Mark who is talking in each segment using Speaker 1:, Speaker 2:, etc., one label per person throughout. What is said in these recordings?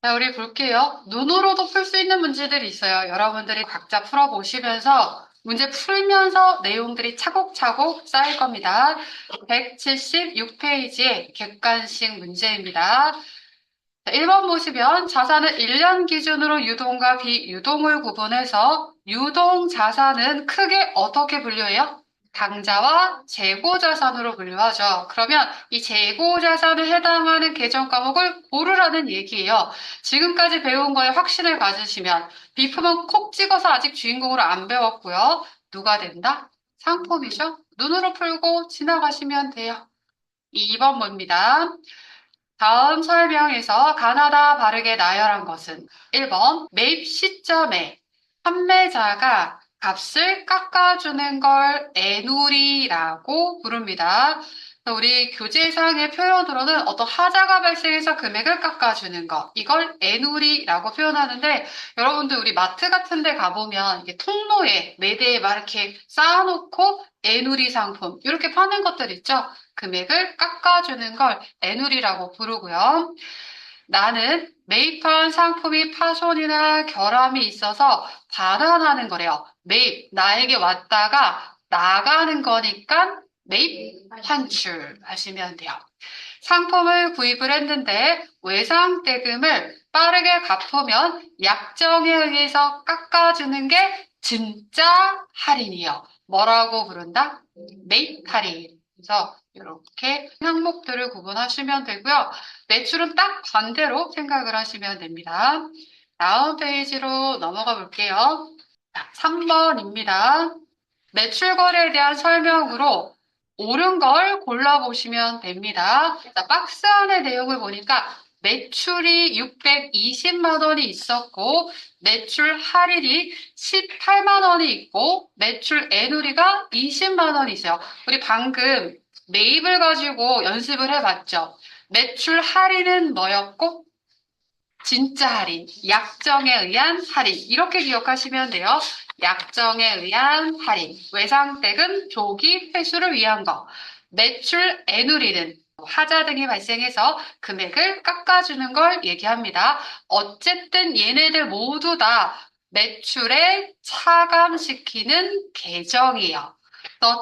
Speaker 1: 자, 우리 볼게요. 눈으로도 풀 수 있는 문제들이 있어요. 여러분들이 각자 풀어보시면서 문제 풀면서 내용들이 차곡차곡 쌓일 겁니다. 176페이지의 객관식 문제입니다. 자, 1번 보시면 자산은 1년 기준으로 유동과 비유동을 구분해서 유동 자산은 크게 어떻게 분류해요? 당자와 재고 자산으로 분류하죠. 그러면 이 재고 자산에 해당하는 계정 과목을 고르라는 얘기예요. 지금까지 배운 거에 확신을 가지시면 비품은 콕 찍어서 아직 주인공으로 안 배웠고요. 누가 된다? 상품이죠. 눈으로 풀고 지나가시면 돼요. 2번 봅니다. 다음 설명에서 가나다 바르게 나열한 것은 1번 매입 시점에 판매자가 값을 깎아주는 걸 애누리라고 부릅니다. 우리 교재상의 표현으로는 어떤 하자가 발생해서 금액을 깎아주는 것, 이걸 애누리라고 표현하는데 여러분들 우리 마트 같은 데 가보면 이게 통로에 매대에 막 이렇게 쌓아놓고 애누리 상품 이렇게 파는 것들 있죠? 금액을 깎아주는 걸 애누리라고 부르고요. 나는 매입한 상품이 파손이나 결함이 있어서 반환하는 거래요. 매입, 나에게 왔다가 나가는 거니까 매입 환출 하시면 돼요. 상품을 구입을 했는데 외상 대금을 빠르게 갚으면 약정에 의해서 깎아주는 게 진짜 할인이요. 뭐라고 부른다? 매입 할인. 그래서 이렇게 항목들을 구분하시면 되고요. 매출은 딱 반대로 생각을 하시면 됩니다. 다음 페이지로 넘어가 볼게요. 3번입니다. 매출 거래에 대한 설명으로 옳은 걸 골라보시면 됩니다. 자, 박스 안의 내용을 보니까 매출이 620만 원이 있었고 매출 할인이 18만 원이 있고 매출 애누리가 20만 원이 있어요. 우리 방금 매입을 가지고 연습을 해봤죠. 매출 할인은 뭐였고 진짜 할인, 약정에 의한 할인 이렇게 기억하시면 돼요. 약정에 의한 할인, 외상대금, 조기 회수를 위한 거, 매출 애누리는 하자 등이 발생해서 금액을 깎아주는 걸 얘기합니다. 어쨌든 얘네들 모두 다 매출에 차감시키는 계정이에요.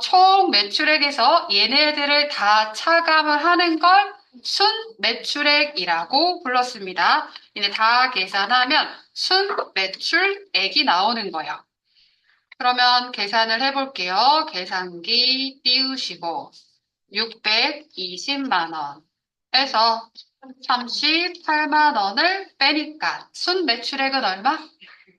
Speaker 1: 총 매출액에서 얘네들을 다 차감을 하는 걸 순 매출액이라고 불렀습니다. 이제 다 계산하면 순 매출액이 나오는 거예요. 그러면 계산을 해볼게요. 계산기 띄우시고 620만 원에서 38만 원을 빼니까 순 매출액은 얼마?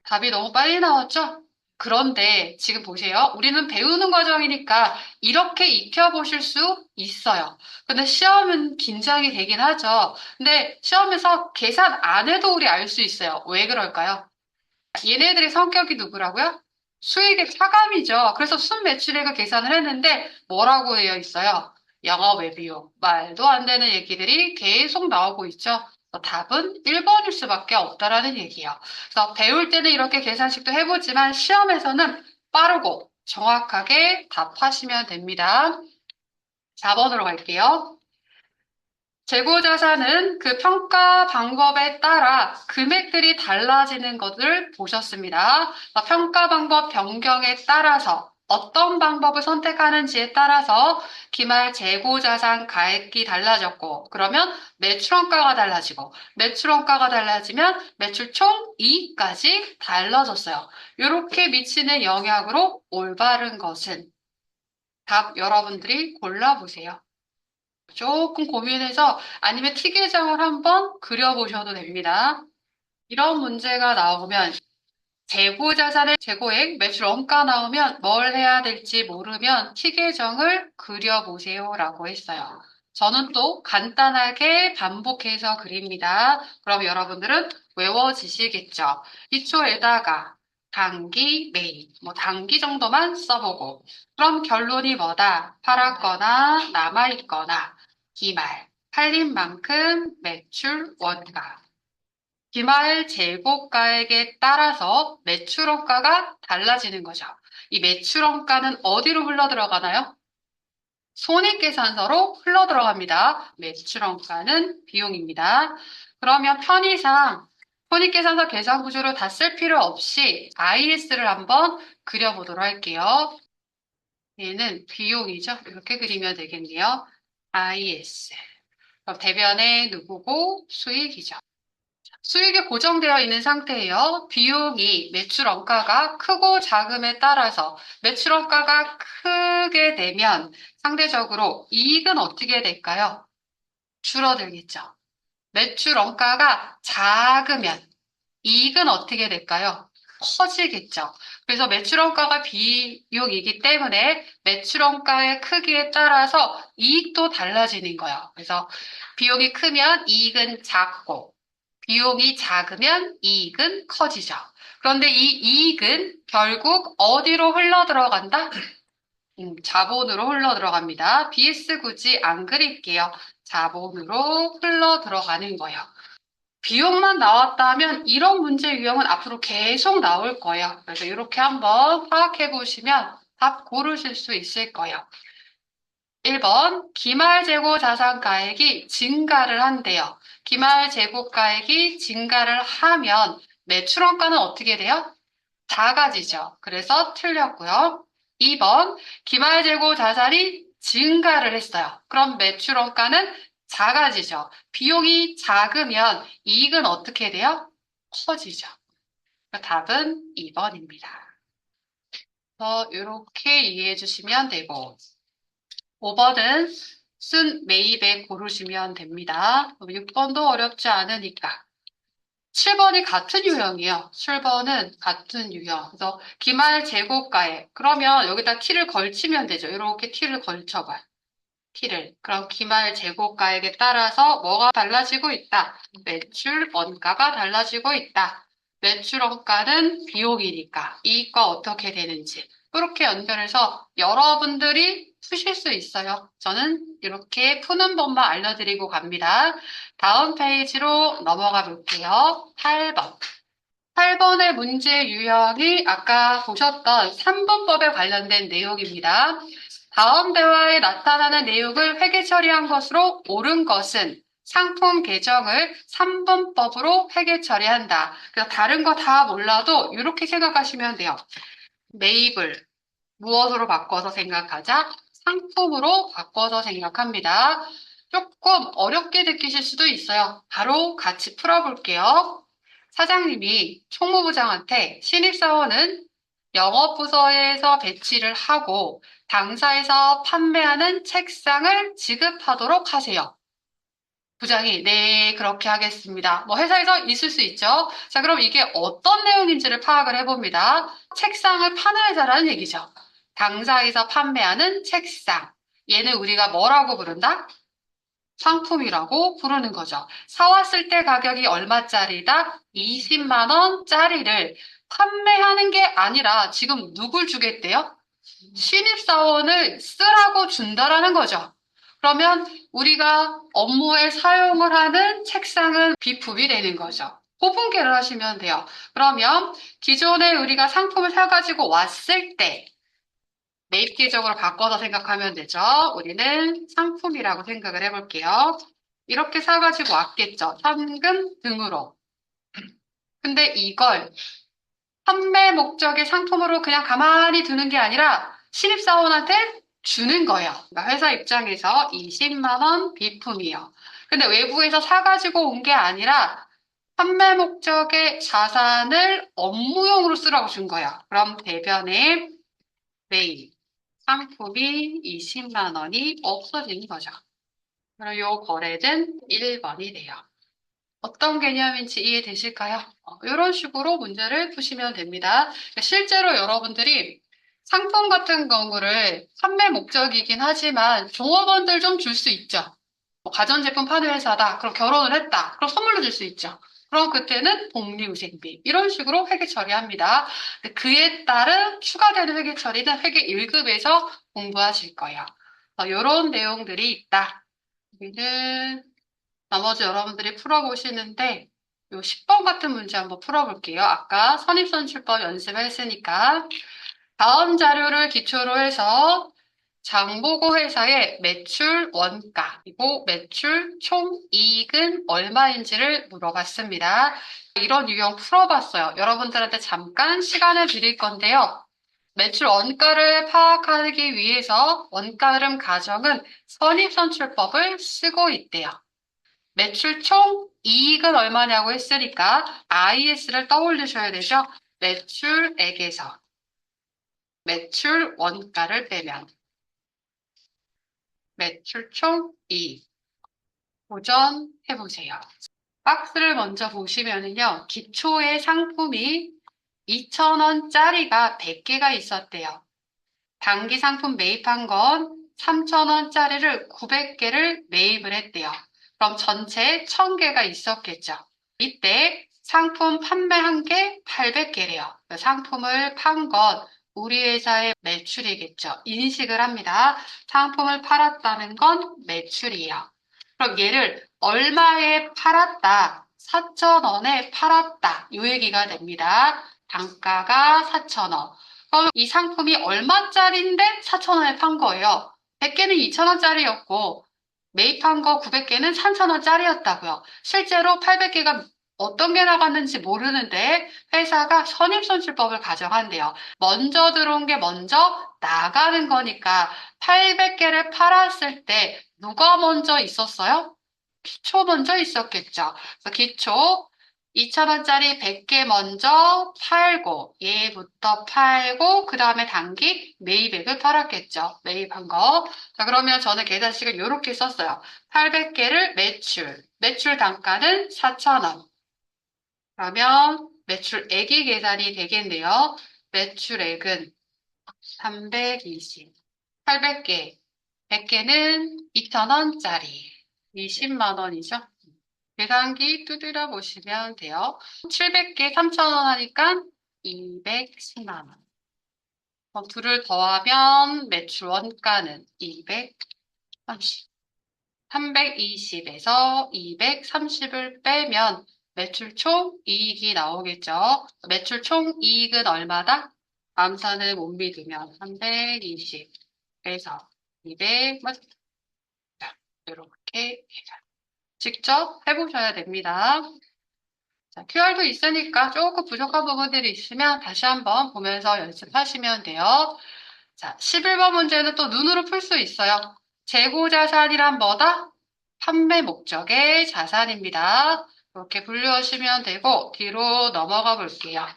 Speaker 1: 답이 너무 빨리 나왔죠? 그런데 지금 보세요. 우리는 배우는 과정이니까 이렇게 익혀보실 수 있어요. 근데 시험은 긴장이 되긴 하죠. 근데 시험에서 계산 안 해도 우리 알 수 있어요. 왜 그럴까요? 얘네들의 성격이 누구라고요? 수익의 차감이죠. 그래서 순매출액을 계산을 했는데 뭐라고 되어 있어요? 영업 외 비용. 말도 안 되는 얘기들이 계속 나오고 있죠. 답은 1번일 수밖에 없다라는 얘기예요. 그래서 배울 때는 이렇게 계산식도 해보지만 시험에서는 빠르고 정확하게 답하시면 됩니다. 4번으로 갈게요. 재고자산은 그 평가 방법에 따라 금액들이 달라지는 것을 보셨습니다. 평가 방법 변경에 따라서 어떤 방법을 선택하는지에 따라서 기말 재고자산 가액이 달라졌고 그러면 매출원가가 달라지고 매출원가가 달라지면 매출 총 이익까지 달라졌어요. 이렇게 미치는 영향으로 올바른 것은 답 여러분들이 골라보세요. 조금 고민해서 아니면 티계정을 한번 그려보셔도 됩니다. 이런 문제가 나오면 재고 자산의 재고액, 매출 원가 나오면 뭘 해야 될지 모르면 티계정을 그려보세요 라고 했어요. 저는 또 간단하게 반복해서 그립니다. 그럼 여러분들은 외워지시겠죠? 기초에다가 단기, 매일, 뭐 단기 정도만 써보고 그럼 결론이 뭐다? 팔았거나 남아있거나 기말, 팔린 만큼 매출 원가 기말 재고가액에 따라서 매출원가가 달라지는 거죠. 이 매출원가는 어디로 흘러 들어가나요? 손익계산서로 흘러 들어갑니다. 매출원가는 비용입니다. 그러면 편의상 손익계산서 계산 구조를 다 쓸 필요 없이 IS를 한번 그려보도록 할게요. 얘는 비용이죠. 이렇게 그리면 되겠네요. IS. 그럼 대변에 누구고 수익이죠. 수익이 고정되어 있는 상태예요. 비용이 매출 원가가 크고 작음에 따라서 매출 원가가 크게 되면 상대적으로 이익은 어떻게 될까요? 줄어들겠죠. 매출 원가가 작으면 이익은 어떻게 될까요? 커지겠죠. 그래서 매출 원가가 비용이기 때문에 매출 원가의 크기에 따라서 이익도 달라지는 거예요. 그래서 비용이 크면 이익은 작고 비용이 작으면 이익은 커지죠. 그런데 이 이익은 결국 어디로 흘러 들어간다? 음, 자본으로 흘러 들어갑니다. BS 굳이 안 그릴게요. 자본으로 흘러 들어가는 거예요. 비용만 나왔다면 이런 문제 유형은 앞으로 계속 나올 거예요. 그래서 이렇게 한번 파악해 보시면 답 고르실 수 있을 거예요. 1번 기말 재고 자산가액이 증가를 한대요. 기말 재고가액이 증가를 하면 매출원가는 어떻게 돼요? 작아지죠. 그래서 틀렸고요. 2번 기말 재고 자산이 증가를 했어요. 그럼 매출원가는 작아지죠. 비용이 작으면 이익은 어떻게 돼요? 커지죠. 답은 2번입니다. 그래서 이렇게 이해해 주시면 되고 5번은 순 매입에 고르시면 됩니다. 6번도 어렵지 않으니까. 7번이 같은 유형이에요. 7번은 같은 유형. 그래서 기말 재고가액. 그러면 여기다 t를 걸치면 되죠. 이렇게 t를 걸쳐봐요. t를. 그럼 기말 재고가액에 따라서 뭐가 달라지고 있다? 매출 원가가 달라지고 있다. 매출 원가는 비용이니까 이익과 어떻게 되는지. 이렇게 연결해서 여러분들이 푸실 수 있어요. 저는 이렇게 푸는 법만 알려드리고 갑니다. 다음 페이지로 넘어가 볼게요. 8번. 8번의 문제 유형이 아까 보셨던 3분법에 관련된 내용입니다. 다음 대화에 나타나는 내용을 회계 처리한 것으로 옳은 것은 상품 계정을 3분법으로 회계 처리한다. 그래서 다른 거 다 몰라도 이렇게 생각하시면 돼요. 매입을 무엇으로 바꿔서 생각하자? 상품으로 바꿔서 생각합니다. 조금 어렵게 느끼실 수도 있어요. 바로 같이 풀어볼게요. 사장님이 총무부장한테 신입사원은 영업부서에서 배치를 하고 당사에서 판매하는 책상을 지급하도록 하세요. 부장이 네 그렇게 하겠습니다. 뭐 회사에서 있을 수 있죠. 자 그럼 이게 어떤 내용인지를 파악을 해봅니다. 책상을 파는 회사라는 얘기죠. 당사에서 판매하는 책상. 얘는 우리가 뭐라고 부른다? 상품이라고 부르는 거죠. 사왔을 때 가격이 얼마짜리다? 20만 원짜리를 판매하는 게 아니라 지금 누굴 주겠대요? 신입사원을 쓰라고 준다라는 거죠. 그러면 우리가 업무에 사용을 하는 책상은 비품이 되는 거죠. 호분계를 하시면 돼요. 그러면 기존에 우리가 상품을 사가지고 왔을 때 매입 계정으로 바꿔서 생각하면 되죠. 우리는 상품이라고 생각을 해볼게요. 이렇게 사가지고 왔겠죠. 현금 등으로. 근데 이걸 판매 목적의 상품으로 그냥 가만히 두는 게 아니라 신입사원한테 주는 거예요. 그러니까 회사 입장에서 20만원 비품이요. 근데 외부에서 사가지고 온 게 아니라 판매 목적의 자산을 업무용으로 쓰라고 준 거야. 그럼 대변에 매일 상품이 20만 원이 없어지는 거죠. 그럼 이 거래는 1번이 돼요. 어떤 개념인지 이해되실까요? 이런 식으로 문제를 푸시면 됩니다. 그러니까 실제로 여러분들이 상품 같은 경우를 판매 목적이긴 하지만 종업원들 좀 줄 수 있죠. 뭐 가전제품 파는 회사다. 그럼 결혼을 했다. 그럼 선물로 줄 수 있죠. 그럼 그때는 복리후생비 이런 식으로 회계 처리합니다. 그에 따른 추가되는 회계 처리는 회계 1급에서 공부하실 거예요. 이런 내용들이 있다. 여기는 나머지 여러분들이 풀어보시는데 요 10번 같은 문제 한번 풀어볼게요. 아까 선입선출법 연습했으니까 다음 자료를 기초로 해서 장보고 회사의 매출 원가, 그리고 매출 총 이익은 얼마인지를 물어봤습니다. 이런 유형 풀어봤어요. 여러분들한테 잠깐 시간을 드릴 건데요. 매출 원가를 파악하기 위해서 원가 흐름 가정은 선입선출법을 쓰고 있대요. 매출 총 이익은 얼마냐고 했으니까 IS를 떠올리셔야 되죠. 매출액에서 매출 원가를 빼면 매출 총 이익 도전해보세요. 박스를 먼저 보시면은요. 기초의 상품이 2,000원짜리가 100개가 있었대요. 단기 상품 매입한 건 3,000원짜리를 900개를 매입을 했대요. 그럼 전체 1,000개가 있었겠죠. 이때 상품 판매한 게 800개래요. 상품을 판 건 우리 회사의 매출이겠죠. 인식을 합니다. 상품을 팔았다는 건 매출이에요. 그럼 얘를 얼마에 팔았다? 4,000원에 팔았다. 이 얘기가 됩니다. 단가가 4,000원. 그럼 이 상품이 얼마짜리인데 4,000원에 판 거예요. 100개는 2,000원짜리였고 매입한 거 900개는 3,000원짜리였다고요. 실제로 800개가 어떤 게 나갔는지 모르는데 회사가 선입선출법을 가정한대요. 먼저 들어온 게 먼저 나가는 거니까 800개를 팔았을 때 누가 먼저 있었어요? 기초 먼저 있었겠죠. 그래서 기초 2,000원짜리 100개 먼저 팔고 얘부터 팔고 그 다음에 단기 매입액을 팔았겠죠. 매입한 거. 자 그러면 저는 계산식을 이렇게 썼어요. 800개를 매출. 매출 단가는 4,000원. 그러면 매출액이 계산이 되겠네요. 매출액은 320. 800개. 100개는 2,000원짜리. 20만 원이죠. 계산기 두드려 보시면 돼요. 700개 3,000원 하니까 210만 원. 그럼 둘을 더하면 매출 원가는 230. 320에서 230을 빼면 매출 총 이익이 나오겠죠. 매출 총 이익은 얼마다? 암산을 못 믿으면 320에서 200, 이렇게 계산. 직접 해보셔야 됩니다. 자, QR도 있으니까 조금 부족한 부분들이 있으면 다시 한번 보면서 연습하시면 돼요. 자, 11번 문제는 또 눈으로 풀 수 있어요. 재고 자산이란 뭐다? 판매 목적의 자산입니다. 이렇게 분류하시면 되고 뒤로 넘어가 볼게요.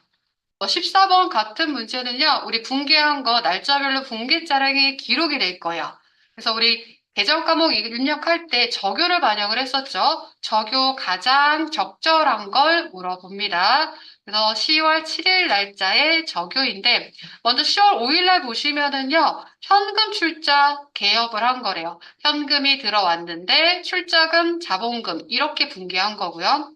Speaker 1: 14번 같은 문제는요. 우리 분개한 거 날짜별로 분개 자랑이 기록이 될 거예요. 그래서 우리 개정 과목 입력할 때 적요를 반영을 했었죠. 적요 가장 적절한 걸 물어봅니다. 그래서 10월 7일 날짜의 적요인데 먼저 10월 5일 날 보시면은요. 현금 출자 개업을 한 거래요. 현금이 들어왔는데 출자금, 자본금 이렇게 분개한 거고요.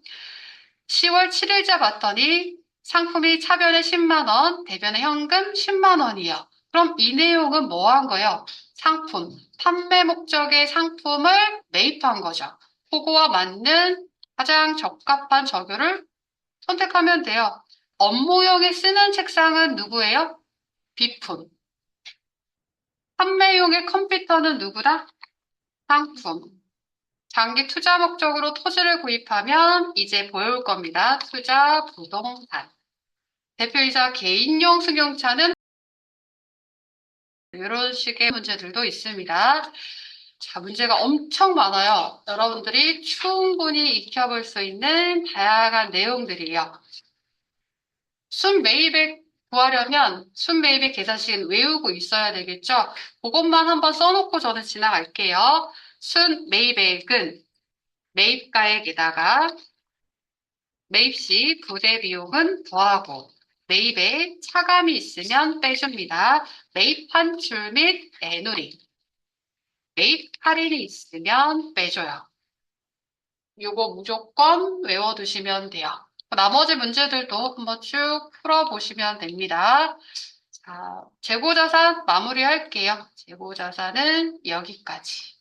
Speaker 1: 10월 7일자 봤더니 상품이 차변에 10만 원, 대변에 현금 10만 원이에요. 그럼 이 내용은 뭐 한 거예요? 상품, 판매 목적의 상품을 매입한 거죠. 그거와 맞는 가장 적합한 적요를 선택하면 돼요. 업무용에 쓰는 책상은 누구예요? 비품. 판매용의 컴퓨터는 누구다? 상품. 장기 투자 목적으로 토지를 구입하면 이제 보여올 겁니다. 투자 부동산. 대표이사 개인용 승용차는 이런 식의 문제들도 있습니다. 자, 문제가 엄청 많아요. 여러분들이 충분히 익혀볼 수 있는 다양한 내용들이에요. 순 매입액 구하려면 순 매입액 계산식은 외우고 있어야 되겠죠? 그것만 한번 써놓고 저는 지나갈게요. 순 매입액은 매입가액에다가 매입 시 부대 비용은 더하고 매입에 차감이 있으면 빼줍니다. 매입 환출 및 애누리. 매입 할인이 있으면 빼줘요. 이거 무조건 외워두시면 돼요. 나머지 문제들도 한번 쭉 풀어보시면 됩니다. 자, 재고자산 마무리할게요. 재고자산은 여기까지.